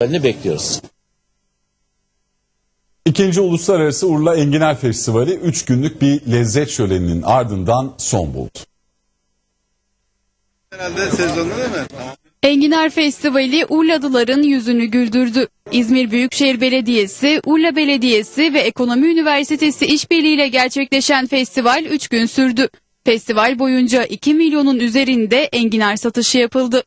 Ne bekliyoruz? İkinci Uluslararası Urla Enginar Festivali 3 günlük bir lezzet şöleninin ardından son buldu. Herhalde sezonda değil mi? Enginar Festivali Urladıların yüzünü güldürdü. İzmir Büyükşehir Belediyesi, Urla Belediyesi ve Ekonomi Üniversitesi işbirliğiyle gerçekleşen festival 3 gün sürdü. Festival boyunca 2 milyonun üzerinde enginar satışı yapıldı.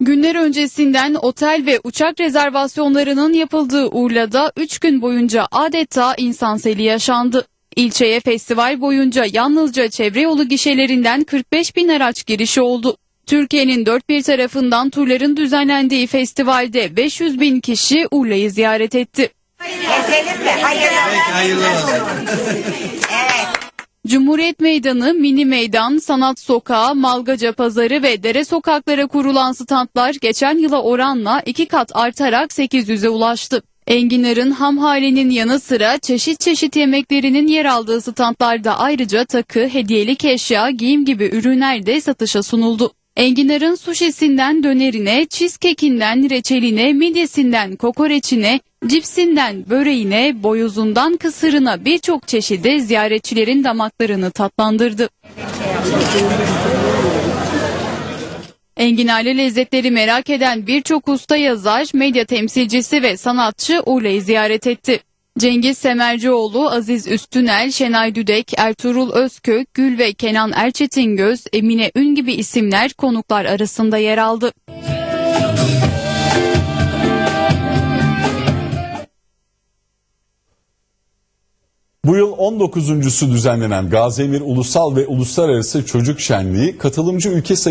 Günler öncesinden otel ve uçak rezervasyonlarının yapıldığı Urla'da 3 gün boyunca adeta insan seli yaşandı. İlçeye festival boyunca yalnızca çevre yolu gişelerinden 45 bin araç girişi oldu. Türkiye'nin dört bir tarafından turların düzenlendiği festivalde 500 bin kişi Urla'yı ziyaret etti. Keselim mi? Hayır. Hayırlı olsun. Cumhuriyet Meydanı, Mini Meydan, Sanat Sokağı, Malgaca Pazarı ve Dere Sokaklara kurulan standlar geçen yıla oranla iki kat artarak 800'e ulaştı. Enginar'ın ham halinin yanı sıra çeşit çeşit yemeklerinin yer aldığı standlarda ayrıca takı, hediyelik eşya, giyim gibi ürünler de satışa sunuldu. Enginar'ın suşisinden dönerine, cheesecake'inden reçeline, midyesinden kokoreçine, cipsinden böreğine, boyozundan kısırına birçok çeşidi ziyaretçilerin damaklarını tatlandırdı. Enginarlı lezzetleri merak eden birçok usta yazar, medya temsilcisi ve sanatçı Urla'yı ziyaret etti. Cengiz Semercioğlu, Aziz Üstünel, Şenay Düdek, Ertuğrul Özkök, Gül ve Kenan Erçetingöz, Emine Ün gibi isimler konuklar arasında yer aldı. Bu yıl 19.sü düzenlenen Gaziemir Ulusal ve Uluslararası Çocuk Şenliği katılımcı ülke sayısı